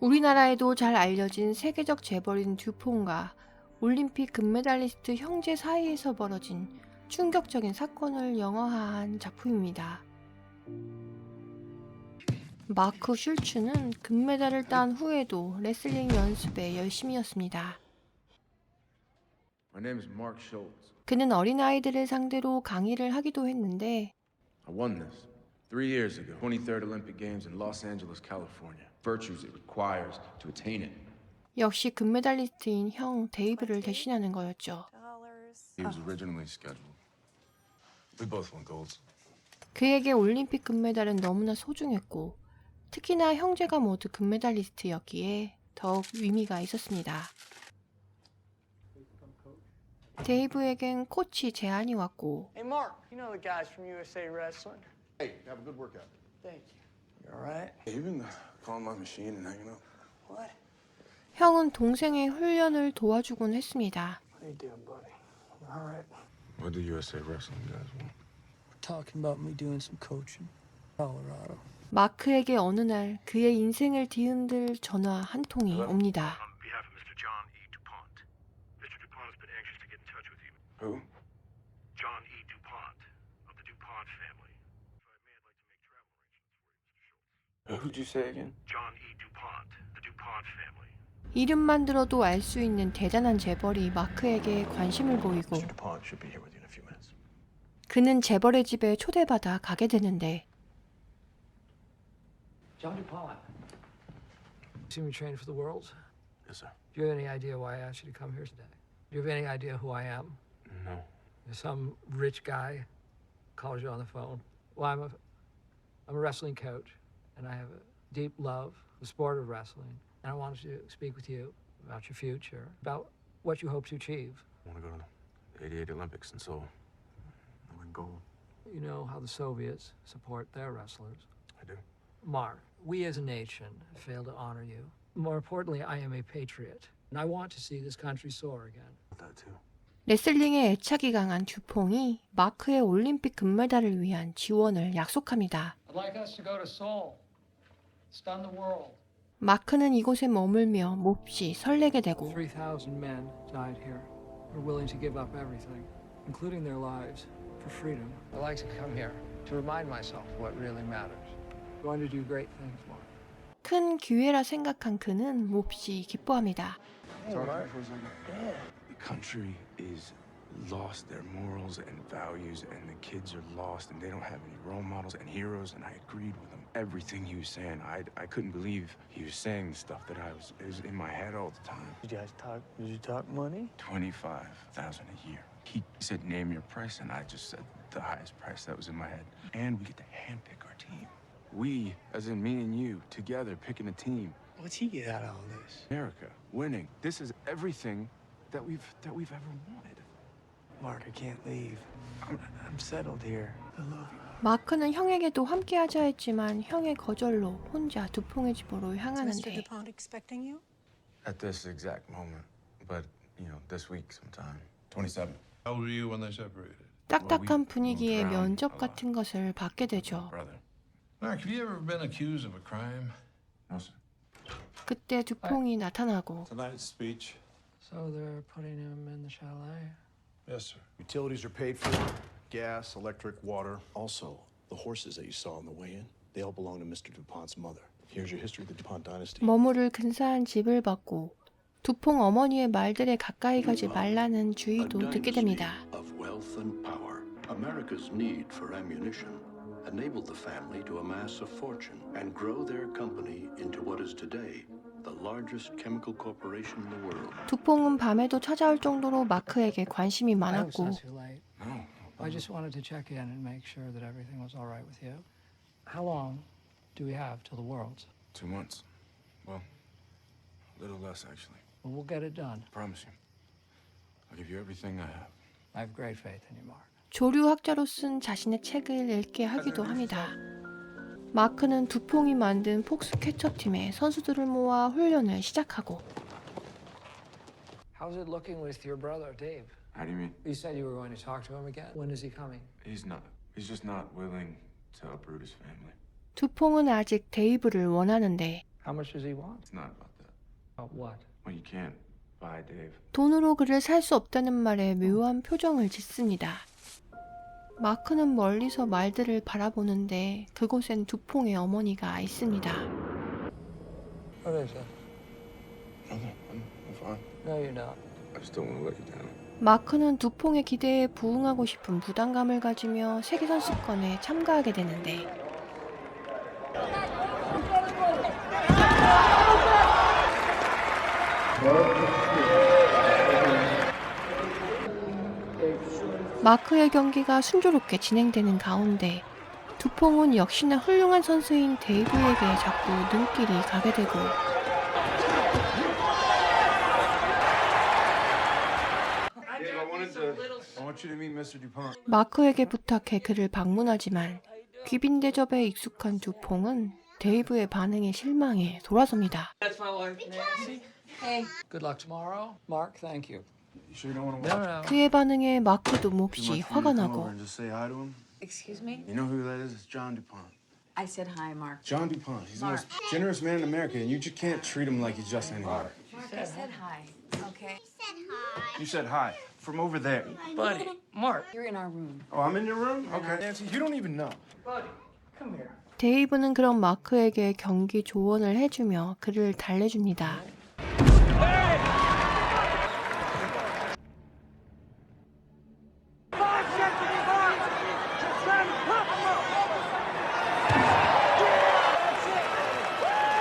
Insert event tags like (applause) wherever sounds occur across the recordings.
우리나라에도 잘 알려진 세계적 재벌인 듀퐁과 올림픽 금메달리스트 형제 사이에서 벌어진 충격적인 사건을 영화화한 작품입니다. 마크 슐츠는 금메달을 딴 후에도 레슬링 연습에 열심이었습니다. 그는 어린아이들을 상대로 강의를 하기도 했는데 three years ago, 23rd Olympic Games in Los Angeles, California. Virtues it requires to attain it. 역시 금메달리스트인 형 데이브를 대신하는 거였죠. He was originally scheduled. We both won golds. 그에게 올림픽 금메달은 너무나 소중했고 특히나 형제가 모두 금메달리스트였기에 더욱 의미가 있었습니다. 데이브에겐 코치 제안이 왔고 Hey, Mark, you know the guys from USA Wrestling? Hey, have a good workout. Thank you. You all right? Hey, you been calling my machine and hanging out? What? 형은 동생의 훈련을 도와주곤 했습니다. How you doing, buddy? All right. What do USA Wrestling guys want? We're talking about me doing some coaching. Colorado. 마크에게 어느 날 그의 인생을 뒤흔들 전화 한 통이 옵니다. On behalf of Mr. John E. DuPont. Mr. DuPont has been anxious to get in touch with you. Who? John E. DuPont of the DuPont family. So I may I'd like to make travel arrangements for you, Mr. Schultz. Who'd you say again? John E. DuPont, the DuPont family. 이름만 들어도 알 수 있는 대단한 재벌이 마크에게 관심을 보이고 Mr. DuPont should be here with you in a few minutes. 그는 재벌의 집에 초대받아 가게 되는데 John DuPont. See me train for the Worlds? Yes, sir. Do you have any idea why I asked you to come here today? Do you have any idea who I am? No. Some rich guy calls you on the phone. Well, I'm a, I'm a wrestling coach, and I have a deep love for the sport of wrestling. And I wanted to speak with you about your future, about what you hope to achieve. I want to go to the 88 Olympics in Seoul. I win gold. You know how the Soviets support their wrestlers. I do. Mark, we as a nation fail to honor you. More importantly, I am a patriot, and I want to see this country soar again. That too. 레슬링에 애착이 강한 듀퐁이 마크의 올림픽 금메달을 위한 지원을 약속합니다. I'd like us to go to Seoul, stun the world. 마크는 이곳에 머물며 몹시 설레게 되고 3,000 men died here, were willing to give up everything, including their lives, for freedom. I like to come here to remind myself what really matters. Going to do great things, Mark. 큰 기회라 생각한 그는 몹시 기뻐합니다. The country is lost their morals and values, and the kids are lost, and they don't have any role models and heroes. And I agreed with him. Everything he was saying, I I couldn't believe he was saying the stuff that I was it was in my head all the time. Did you guys talk? Did you talk money? Twenty-five thousand a year. He said, "Name your price," and I just said the highest price that was in my head. And we get to handpick our team. We, as in me and you, together picking a team. What's he get out of all this? America winning. This is everything that we've that we've ever wanted. Mark, I can't leave. I'm, I'm settled here. I love you. 마크는 형에게도 함께 하자 했지만 형의 거절로 혼자 두퐁의 집으로 Mr. 향하는데 DuPont expecting you? At this exact moment, but you know, this week sometime. Twenty-seven. How old were you when they separated? 딱딱한 분위기에 면접 같은 것을 받게 되죠. Brother. Mark, have you ever been accused of a crime? No, sir. 그때 두퐁이 나타나고 Tonight's speech. So they're putting him in the chalet? Yes, sir. Utilities are paid for. Gas, electric, water. Also, the horses that you saw on the way in, they all belong to Mr. DuPont's mother. Here's your history of the DuPont dynasty. 머무를 근사한 집을 받고 두퐁 어머니의 말들에 가까이 가지 말라는 A 주의도 듣게 dynasty 됩니다. of wealth and power. America's need for ammunition enabled the family to amass a fortune and grow their company into what is today the largest chemical corporation in the world. 두퐁은 밤에도 찾아올 정도로 마크에게 관심이 I hope it's 많았고 I just wanted to check in and make sure that everything was all right with you. How long do we have till the Worlds? Two months. Well, a little less actually. Well, we'll get it done. Promise you. I'll give you everything I have. I have great faith in you, Mark. 조류학자로 쓴 자신의 책을 읽게 하기도 합니다. 마크는 두퐁이 만든 폭스캐쳐 팀의 선수들을 모아 훈련을 시작하고 How's it looking with your brother, Dave? How do you mean? You said you were going to talk to him again. When is he coming? He's not. He's just not willing to uproot his family. 두퐁은 아직 데이브를 원하는데 How much does he want? It's not about that. About what? Well, you can't buy Dave. 돈으로 그를 살 수 없다는 말에 묘한 표정을 짓습니다. 마크는 멀리서 말들을 바라보는데 그곳엔 두퐁의 어머니가 있습니다. What is it? Okay, I'm, I'm fine. No, you're not. I just don't want to let you down. 마크는 두퐁의 기대에 부응하고 싶은 부담감을 가지며 세계선수권에 참가하게 되는데. 마크의 경기가 순조롭게 진행되는 가운데 두퐁은 역시나 훌륭한 선수인 데이브에게 자꾸 눈길이 가게 되고 Dave, I wanted to. I want you to meet Mr. Dupont. 마크에게 부탁해 그를 방문하지만 귀빈 대접에 익숙한 두퐁은 데이브의 반응에 실망해 돌아섭니다. Hey. 그의 반응에 마크도 몹시 화가 나고 over and just say hi to him. Excuse me? You know who that is? It's John Dupont. I said hi, Mark. John Dupont. He's Mark. the most generous man in America, and you just can't treat him like he's just anyone. Mark, I said hi. Okay. You said hi from over there. Buddy, Mark. You're in our room. Oh, I'm in your room? Okay. Nancy, you don't even know. Buddy, come here. 데이브는 그런 마크에게 경기 조언을 해주며 그를 달래줍니다.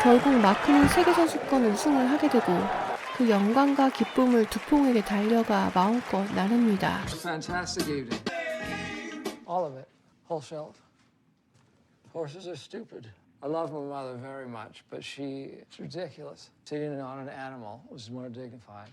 결국 마크는 세계선수권 우승을 하게 되고 그 영광과 기쁨을 두퐁에게 달려가 마음껏 나눕니다. It's a fantastic evening. All of it. Whole shelf. Horses are stupid. I love my mother very much, but she, it's ridiculous. Sitting on an animal was more dignified.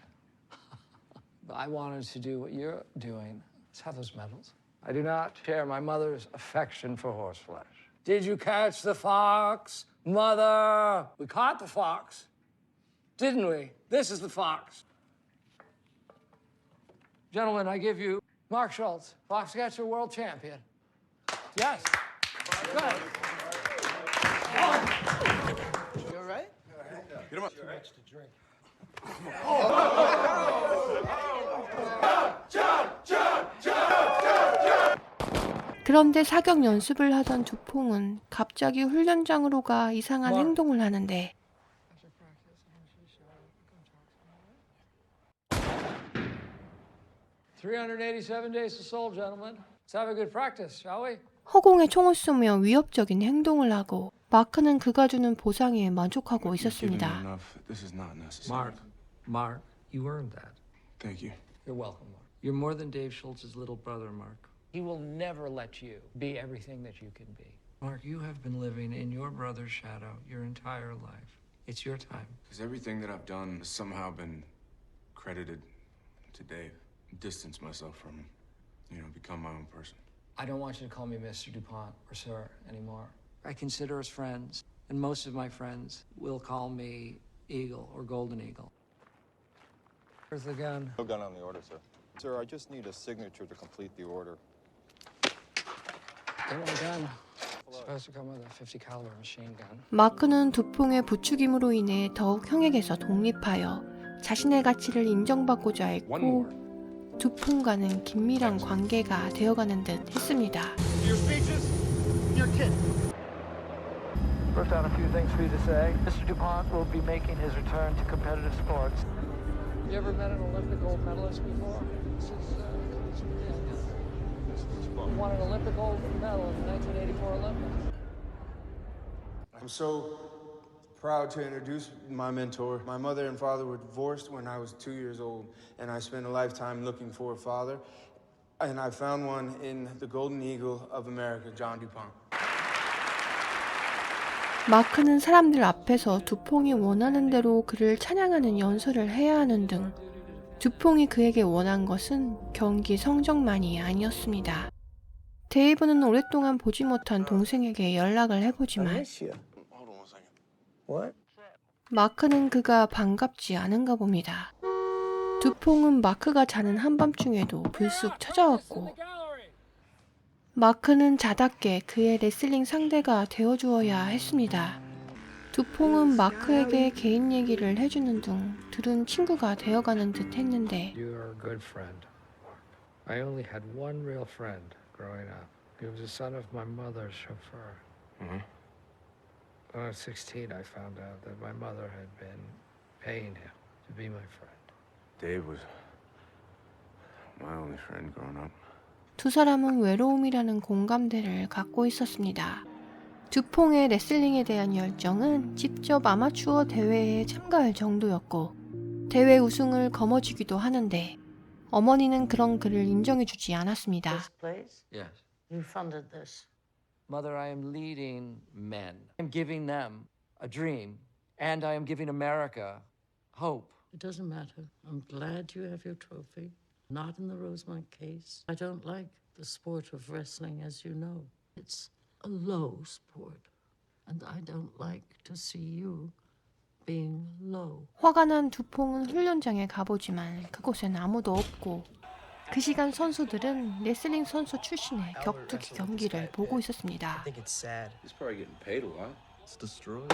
(laughs) but I wanted to do what you're doing. Let's have those medals. I do not share my mother's affection for horseflesh. Did you catch the fox? Mother! We caught the fox, Didn't we? This is the fox. Gentlemen, I give you Mark Schultz, Foxcatcher world champion. Yes. Good. 그런데 사격 연습을 하던 두퐁은 갑자기 훈련장으로 가 이상한 뭐? 행동을 하는데 387 days to soul, gentlemen. Let's have a good practice, shall we? 허공에 총을 쏘며 위협적인 행동을 하고 마크는 그가 주는 보상에 만족하고 You've given me 있었습니다. enough. This is not necessary. Mark, Mark, you earned that. Thank you. You're welcome, Mark. You're more than Dave Schultz's little brother, Mark. He will never let you be everything that you can be. Mark, you have been living in your brother's shadow your entire life. It's your time. Because everything that I've done has somehow been credited to Dave. Distance myself from him. You know, become my own person. I don't want you to call me Mr. DuPont or Sir anymore. I consider us friends, and most of my friends will call me Eagle or Golden Eagle. Where's the gun? No gun on the order, sir. Sir, I just need a signature to complete the order. Get my gun. It's supposed to come with a 50 caliber machine gun. 마크는 두퐁의 부추김으로 인해 더욱 형에게서 독립하여 자신의 가치를 인정받고자 One 했고 more. 두퐁과는 긴밀한 관계가 되어가는 듯 했습니다. Wrote down a few things for you to say. Mr. DuPont will be making his return to competitive sports. You ever met an Olympic gold medalist before? This is, uh, this is He won an Olympic gold medal in the 1984 Olympics. I'm so proud to introduce my mentor. My mother and father were divorced when I was two years old, and I spent a lifetime looking for a father. And I found one in the Golden Eagle of America, John DuPont. 마크는 사람들 앞에서 두퐁이 원하는 대로 그를 찬양하는 연설을 해야 하는 등 두퐁이 그에게 원한 것은 경기 성적만이 아니었습니다. 데이브는 오랫동안 보지 못한 동생에게 연락을 해보지만 Hold on one second. What? 마크는 그가 반갑지 않은가 봅니다. 두퐁은 마크가 자는 한밤중에도 불쑥 찾아왔고 마크는 자답게 그의 레슬링 상대가 되어주어야 했습니다. 두퐁은 마크에게 개인 얘기를 해주는 등 둘은 친구가 되어가는 듯 했는데 You are a good friend. I only had one real friend growing up. He was the son of my mother's chauffeur. Uh-huh. When I was 16, I found out that my mother had been paying him to be my friend. Dave was my only friend growing up. 두 사람은 외로움이라는 공감대를 갖고 있었습니다. 두퐁의 레슬링에 대한 열정은 직접 아마추어 대회에 참가할 정도였고 대회 우승을 거머쥐기도 하는데 어머니는 그런 그를 인정해주지 않았습니다. This place? Yes. You funded this. Mother, I am leading men. I'm giving them a dream, and I am giving America hope. It doesn't matter. I'm glad you have your trophy. Not in the Rosemont case. I don't like the sport of wrestling, as you know. It's a low sport. And I don't like to see you being low. 화가 난 두퐁은 훈련장에 가보지만 그곳엔 아무도 없고 그 시간 선수들은 레슬링 선수 출신의 격투기 경기를 보고 있었습니다. think it's sad. He's probably getting paid a lot. It's destroyed.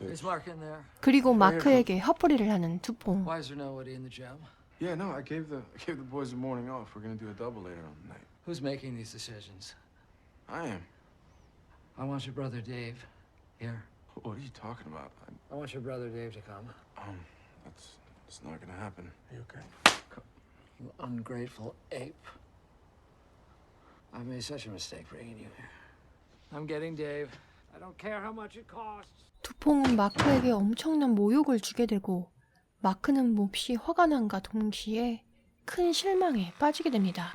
Is Mark in there? 그리고 마크에게 헛소리를 하는 두퐁. The? Yeah, no, I gave the I gave the boys the morning off. We're gonna do a double later on tonight. Who's making these decisions? I am. I want your brother Dave here. What are you talking about? I, I want your brother Dave to come. um, that's that's not gonna happen. Are you okay? You ungrateful ape. I made such a mistake bringing you here. I'm getting Dave. I don't care how much it costs. 두퐁은 마크에게 엄청난 모욕을 주게 되고 마크는 몹시 화가 난과 동시에 큰 실망에 빠지게 됩니다.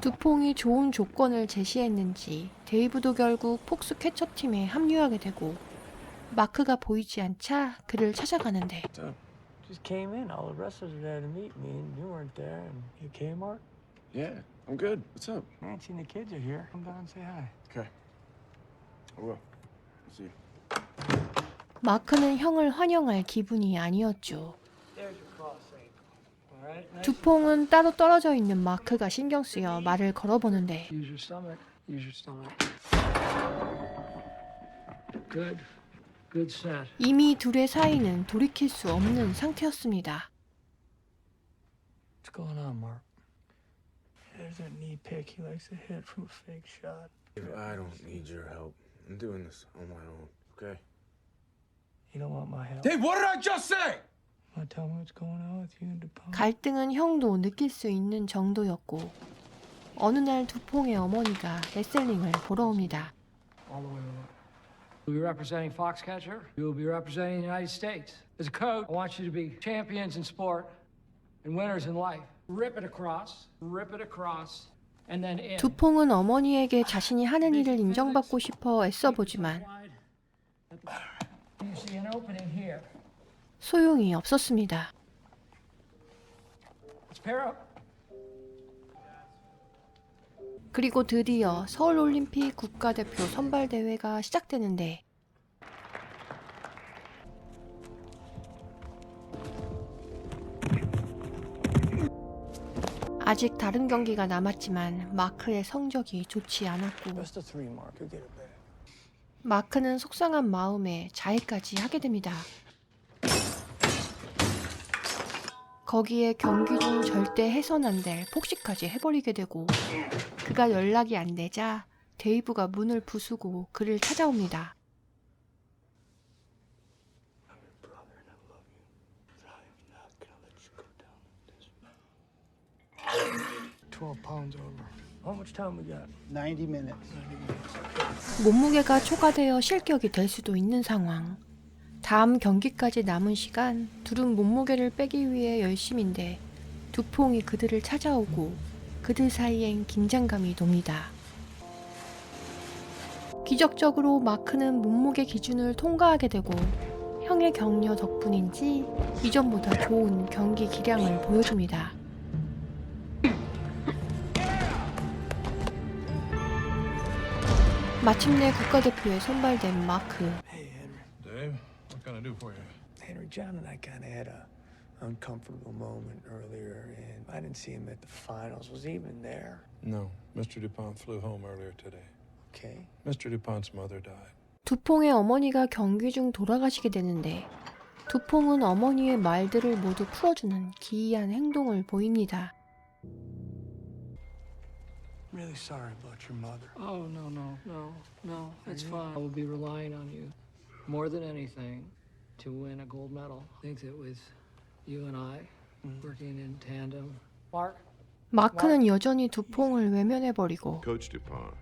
두퐁이 좋은 조건을 제시했는지 데이브도 결국 폭스 캐처팀에 합류하게 되고 마크가 보이지 않자 그를 찾아가는데 Just came in. All the wrestlers were there to meet me, and you weren't there. And you okay, Mark? Yeah, I'm good. What's up? Nancy and the kids are here. Come down and say hi. Okay. I will. See you. 마크는 형을 환영할 기분이 아니었죠. There's your cross ankle. All right. Nice. 두퐁은 따로 떨어져 있는 마크가 신경 쓰여 말을 걸어보는데 Use your stomach. Use your stomach. Good. 이미 둘의 사이는 돌이킬 수 없는 상태였습니다. What's going on, Mark? There's that knee pick he likes to hit from a fake shot. I don't need your help. I'm doing this on my own. Okay. You don't want my help. Dave, what did I just say? Want to tell me what's going on with you and DuPont? 갈등은 형도 느낄 수 있는 정도였고 어느 날 두퐁의 어머니가 레슬링을 보러 옵니다. All the way. You'll be representing Foxcatcher. You will be representing the United States. As a coach, I want you to be champions in sport and winners in life. Rip it across, rip it across, and then in. 두퐁은 어머니에게 자신이 하는 일을 인정받고 싶어 애써 보지만 You see an opening here. 소용이 없었습니다. Let's pair up. 그리고 드디어 서울올림픽 국가대표 선발대회가 시작되는데 아직 다른 경기가 남았지만 마크의 성적이 좋지 않았고. 마크는 속상한 마음에 자해까지 하게 됩니다. 거기에 경기 중 절대 해선 안 될 폭식까지 해버리게 되고 그가 연락이 안 되자 데이브가 문을 부수고 그를 찾아옵니다. Brother, and I love you. But I am not gonna let you go down like this. Twelve pounds over. How much time we got? 90 minutes. 몸무게가 초과되어 실격이 될 수도 있는 상황. 다음 경기까지 남은 시간 둘은 몸무게를 빼기 위해 열심인데 두퐁이 그들을 찾아오고 그들 사이엔 긴장감이 돕니다. 기적적으로 마크는 몸무게 기준을 통과하게 되고 형의 격려 덕분인지 이전보다 좋은 경기 기량을 보여줍니다. 마침내 국가대표에 선발된 마크. I do for you? Henry, John and I kind of had a uncomfortable moment earlier, and I didn't see him at the finals. Was he even there? No. Mr. DuPont flew home earlier today. Okay. Mr. DuPont's mother died. 두퐁의 어머니가 경기 중 돌아가시게 되는데 두퐁은 어머니의 말들을 모두 풀어주는 기이한 행동을 보입니다. Really sorry about your mother. Oh, no, no, no, no, it's fine. I will be relying on you more than anything to win a gold medal. I think that with you and I working in tandem. Mark? 마크는 여전히 두퐁을 외면해버리고 Coach DuPont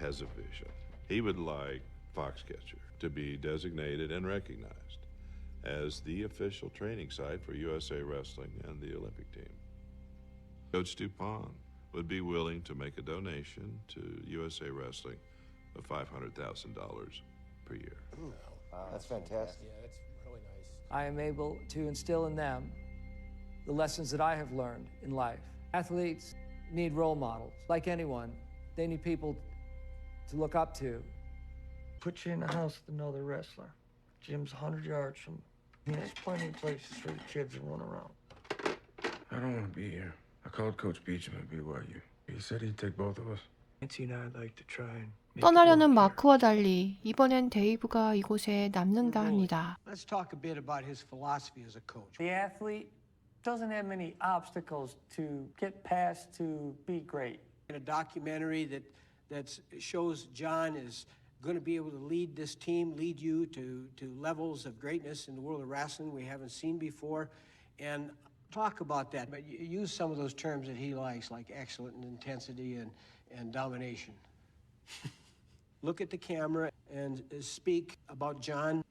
has a vision. He would like Foxcatcher to be designated and recognized as the official training site for USA Wrestling and the Olympic team. Coach DuPont would be willing to make a donation to USA Wrestling of $500,000 per year. That's fantastic. I am able to instill in them the lessons that I have learned in life. Athletes need role models. Like anyone, they need people to look up to. Put you in the house with another wrestler. Gym's 100 yards from. I mean, there's plenty of places for the kids to run around. I don't want to be here. I called Coach Beecham at BYU. He said he'd take both of us. Nancy and I'd like to try and. make it 떠나려는 work here. 마크와 달리 이번엔 데이브가 이곳에 남는다 합니다. Let's talk a bit about his philosophy as a coach. The athlete doesn't have many obstacles to get past to be great. In a documentary that that shows John is going to be able to lead this team, lead you to to levels of greatness in the world of wrestling we haven't seen before, and talk about that. But you use some of those terms that he likes, like excellent and intensity and and domination. (laughs) Look at the camera and uh, speak about John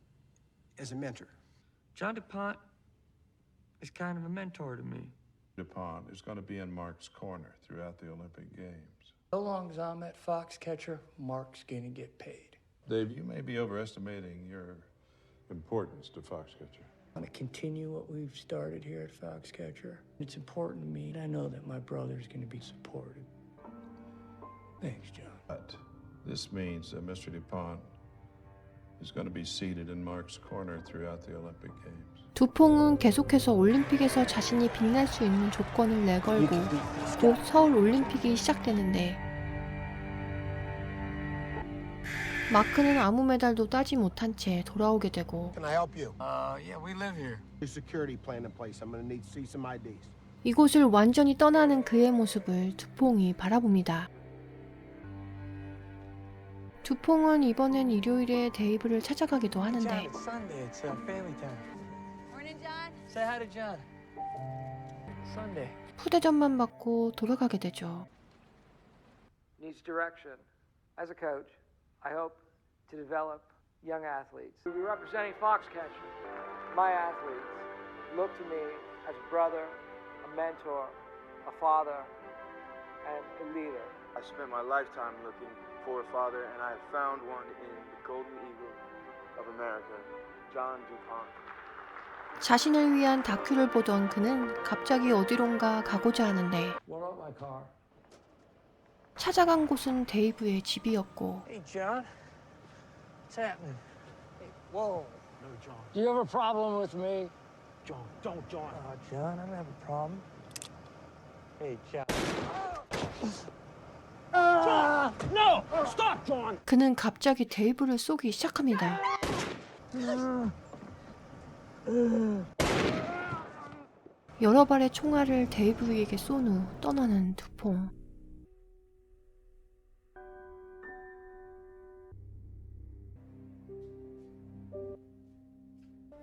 as a mentor. John DuPont is kind of a mentor to me. DuPont is going to be in Mark's corner throughout the Olympic Games. So long as I'm at Foxcatcher, Mark's gonna get paid. Dave, you may be overestimating your importance to Foxcatcher. I want to continue what we've started here at Foxcatcher. It's important to me. and I know that my brother's going to be supported. Thanks, John. But this means that Mr. DuPont is going to be seated in Mark's corner throughout the Olympic Games. 두퐁은 계속해서 올림픽에서 자신이 빛날 수 있는 조건을 내걸고 곧 서울 올림픽이 시작되는데 마크는 아무 메달도 따지 못한 채 돌아오게 되고 Can I help you? Uh, yeah, we live here. Security plan in place. I'm going to need to see some IDs. 이곳을 완전히 떠나는 그의 모습을 두퐁이 바라봅니다. 두퐁은 이번엔 일요일에 데이브를 찾아가기도 하는데 uh. 푸대접만 받고 돌아가게 되죠. needs direction. As a coach, I hope to develop young athletes. To be representing Foxcatcher, my athletes look to me as a brother, a mentor, a father, and a leader. I spent my lifetime looking for a father, and I have found one in the Golden Eagle of America, John DuPont. 자신을 위한 다큐를 보던 그는 갑자기 어디론가 가고자 하는데 What about my car? 찾아간 곳은 데이브의 집이었고 Hey, John. What's happening? Hey, whoa. No, John. Do you have a problem with me? John, don't, John. Uh, John, I don't have a problem. Hey, John. John! No! Stop, John! 그는 갑자기 데이브를 쏘기 시작합니다. 여러 발의 총알을 데이브에게 쏜 후 떠나는 두퐁.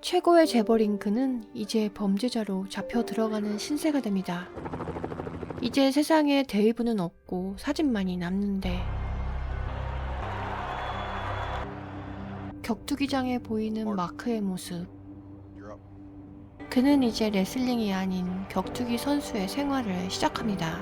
최고의 재벌인 그는 이제 범죄자로 잡혀 들어가는 신세가 됩니다. 이제 세상에 데이브는 없고 사진만이 남는데 격투기장에 보이는 마크의 모습. 그는 이제 레슬링이 아닌 격투기 선수의 생활을 시작합니다.